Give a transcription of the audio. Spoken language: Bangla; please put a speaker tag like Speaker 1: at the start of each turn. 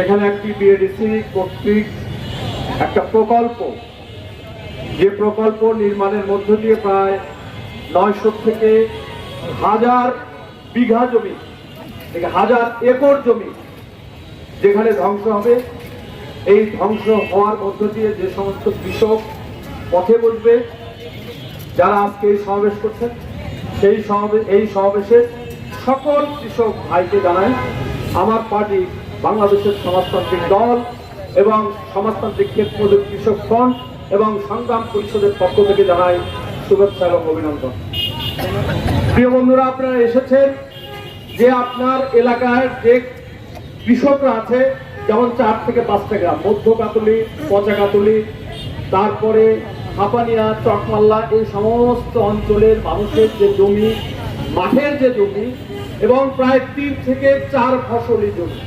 Speaker 1: সেখানে একটি বিএডিসি কর্তৃক একটা প্রকল্প, যে প্রকল্প নির্মাণের মধ্য দিয়ে প্রায় নয়শো থেকে হাজার বিঘা জমি, থেকে হাজার একর জমি যেখানে ধ্বংস হবে। এই ধ্বংস হওয়ার মধ্য দিয়ে যে সমস্ত কৃষক পথে বসবে, যারা আজকে এই সমাবেশ করছেন, সেই সমাবেশ এই সমাবেশের সকল কৃষক ভাইকে জানাই, আমার পার্টি বাংলাদেশের সমাজতান্ত্রিক দল এবং সমাজতান্ত্রিক ক্ষেত্র কৃষক ফ্রন্ট এবং সংগ্রাম পরিষদের পক্ষ থেকে জানাই শুভেচ্ছা এবং অভিনন্দন। প্রিয় বন্ধুরা, আপনারা এসেছেন যে আপনার এলাকায় যে কৃষকরা আছে, যেমন চার থেকে পাঁচটা গ্রাম, মধ্য কাতলি, পচা কাতলি, তারপরে হাপানিয়া, চকমাল্লা, এই সমস্ত অঞ্চলের মানুষের যে জমি, মাঠের যে জমি এবং প্রায় তিন থেকে চার ফসলি জমি।